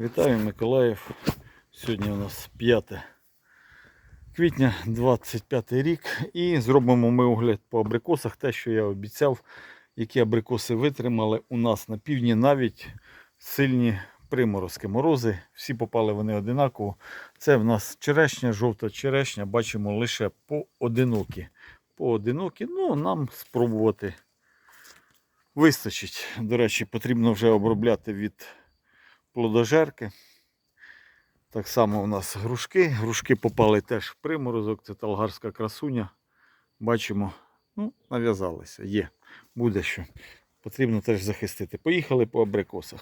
Вітаю Миколаїв. Сьогодні у нас 5 квітня 25 рік. І зробимо ми огляд по абрикосах. Те, що я обіцяв, які абрикоси витримали у нас на півдні навіть сильні приморозки. Морози. Всі попали вони одинаково. Це в нас черешня, жовта черешня. Бачимо лише поодинокі. Поодинокі. Ну, нам спробувати вистачить. До речі, потрібно вже обробляти від плодожерки. Так само у нас грушки. Грушки попали теж в приморозок. Це талгарська красуня. Бачимо, ну, нав'язалися. Є, буде що. Потрібно теж захистити. Поїхали по абрикосах.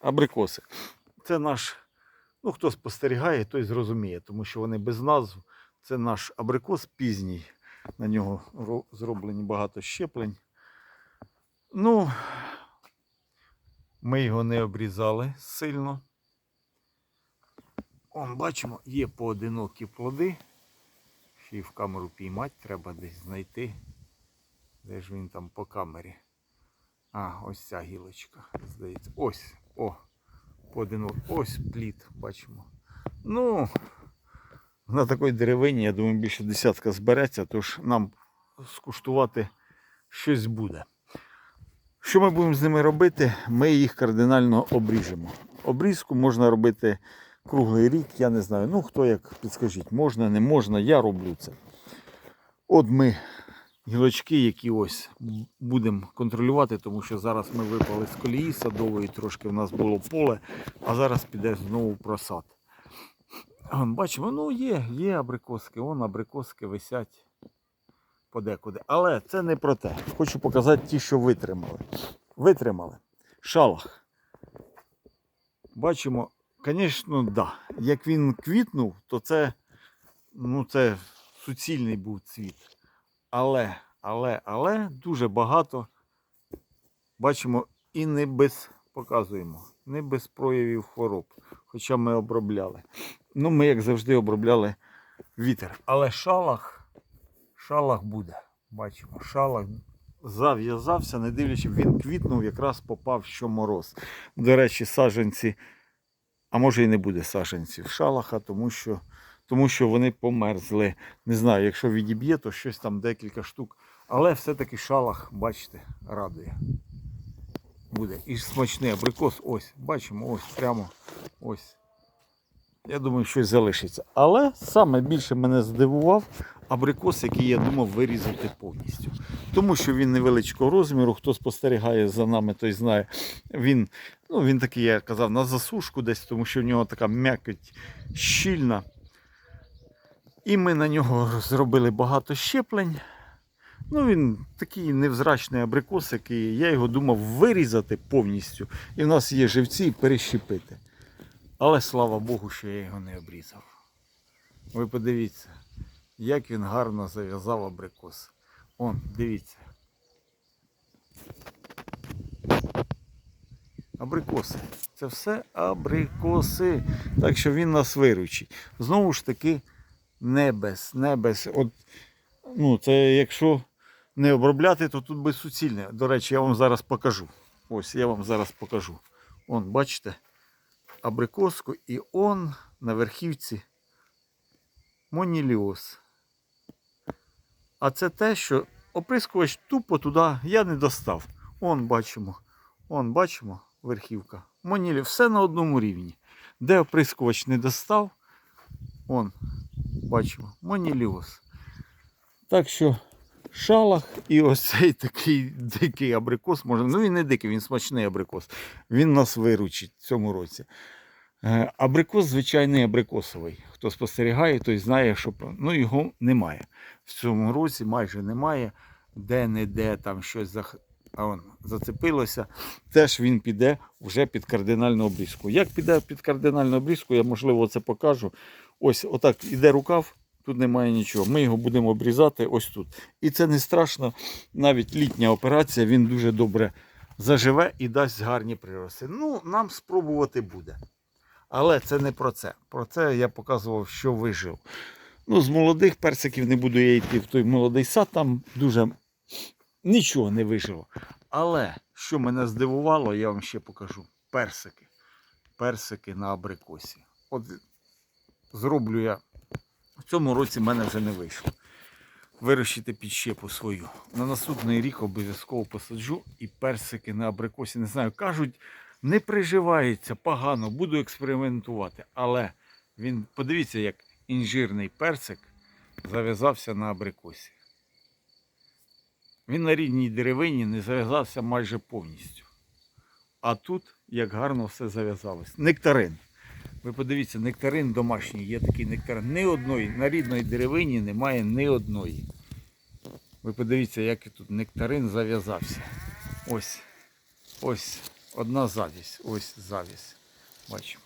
Абрикоси. Це наш, ну хто спостерігає, той зрозуміє, тому що вони без назв. Це наш абрикос пізній. На нього зроблені багато щеплень. Ну, ми його не обрізали сильно. Он, бачимо, є поодинокі плоди. Ще й в камеру піймати треба десь знайти. Де ж він там по камері? А, ось ця гілочка, здається. Ось, о, поодинок. Ось плід, бачимо. Ну, на такій деревині, я думаю, більше десятка збереться, тож нам скуштувати щось буде. Що ми будемо з ними робити? Ми їх кардинально обріжемо. Обрізку можна робити круглий рік, я не знаю. Ну, хто як підскажіть, можна, не можна, я роблю це. От ми гілочки, які ось будемо контролювати, тому що зараз ми випали з колії садової, трошки в нас було поле, а зараз піде знову просад. Бачимо, ну є, є абрикоски, вон абрикоски висять подекуди. Але це не про те. Хочу показати ті, що витримали. Витримали. Шалах. Бачимо, звісно, да. Як він квітнув, то це, ну, це суцільний був цвіт. Але, але, але дуже багато бачимо і не без показуємо, не без проявів хвороб. Хоча ми обробляли. Ну, ми, як завжди, обробляли вітер. Але шалах, шалах буде. Бачимо, шалах зав'язався, не дивлячись, він квітнув, якраз попав що мороз. До речі, саджанці, а може і не буде саджанців шалаха, тому що, тому що вони померзли. Не знаю, якщо відіб'є, то щось там декілька штук. Але все-таки шалах, бачите, радує. Буде. І смачний абрикос, ось, бачимо, ось прямо ось. Я думаю, щось залишиться. Але саме більше мене здивував абрикос, який я думав вирізати повністю. Тому що він невеличкого розміру, хто спостерігає за нами, той знає. Він, ну, він такий, я казав, на засушку десь, тому що в нього така м'якоть щільна. І ми на нього зробили багато щеплень. Ну, він такий невзрачний абрикос, який я його думав вирізати повністю. І в нас є живці і перещепити. Але слава Богу, що я його не обрізав. Ви подивіться, як він гарно зав'язав абрикос. Он, дивіться. Абрикоси. Це все абрикоси. Так що він нас виручить. Знову ж таки, небес, небес. От, ну, це якщо не обробляти, то тут без суцільне. До речі, я вам зараз покажу. Ось я вам зараз покажу. Он, бачите? абрикоску і он на верхівці моніліоз. А це те, що оприскувач тупо туди я не достав. Он бачимо. Он бачимо верхівка. Монілі, все на одному рівні. Де оприскувач не достав, он бачимо, моніліоз. Так що шалах і ось цей такий дикий абрикос може. Ну він не дикий, він смачний абрикос. Він нас виручить в цьому році. Е, Абрикос звичайний абрикосовий. Хто спостерігає, той знає, що ну, його немає. В цьому році майже немає. Де-не-де там щось зах... а он, зацепилося. Теж він піде вже під кардинальну обрізку. Як піде під кардинальну обрізку, я можливо це покажу. Ось отак іде рукав, тут немає нічого. Ми його будемо обрізати ось тут. І це не страшно. Навіть літня операція, він дуже добре заживе і дасть гарні прирости. Ну, нам спробувати буде. Але це не про це. Про це я показував, що вижив. Ну, з молодих персиків не буду я йти в той молодий сад, там дуже нічого не вижило. Але що мене здивувало, я вам ще покажу. Персики. персики на абрикосі. От зроблю я. В цьому році в мене вже не вийшло. Вирощити підщепу свою. На наступний рік обов'язково посаджу і персики на абрикосі. Не знаю, кажуть, не приживається погано, буду експериментувати. Але він, подивіться, як інжирний персик зав'язався на абрикосі. Він на рідній деревині не зав'язався майже повністю. А тут як гарно все зав'язалось. Нектарин. Ви подивіться, нектарин домашній, є такий нектарин. Ні одної, на рідної деревині немає ні одної. Ви подивіться, як тут нектарин зав'язався. Ось. Ось одна завість. Ось завість. Бачимо.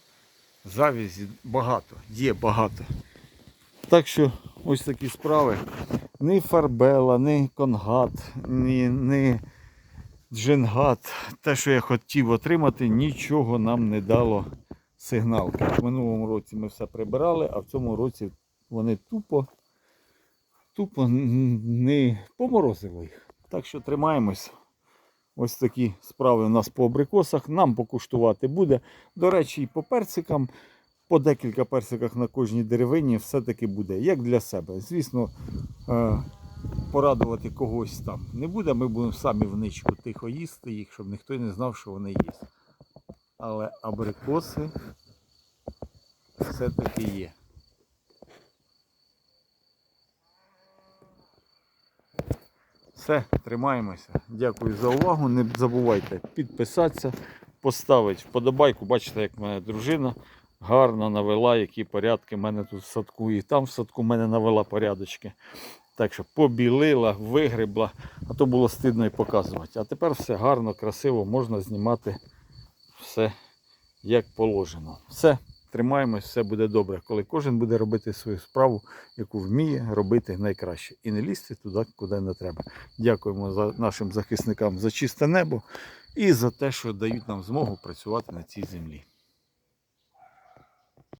Завізі багато, є багато. Так що ось такі справи. Ні фарбела, ні конгат, ні, ні джингат. Те, що я хотів отримати, нічого нам не дало сигналки. В минулому році ми все прибирали, а в цьому році вони тупо, тупо не поморозили їх. Так що тримаємось. Ось такі справи у нас по абрикосах. Нам покуштувати буде. До речі, і по персикам, по декілька персиках на кожній деревині все-таки буде, як для себе. Звісно, е, порадувати когось там не буде. Ми будемо самі в ничку тихо їсти їх, щоб ніхто не знав, що вони є. Але абрикоси все-таки є. Все, тримаємося. Дякую за увагу. Не забувайте підписатися, поставити вподобайку. Бачите, як мене дружина гарно навела, які порядки в мене тут в садку. І там в садку мене навела порядочки. Так що побілила, вигребла, а то було стидно і показувати. А тепер все гарно, красиво, можна знімати все як положено. Все, тримаємось, все буде добре, коли кожен буде робити свою справу, яку вміє робити найкраще. І не лізти туди, куди не треба. Дякуємо за нашим захисникам за чисте небо і за те, що дають нам змогу працювати на цій землі.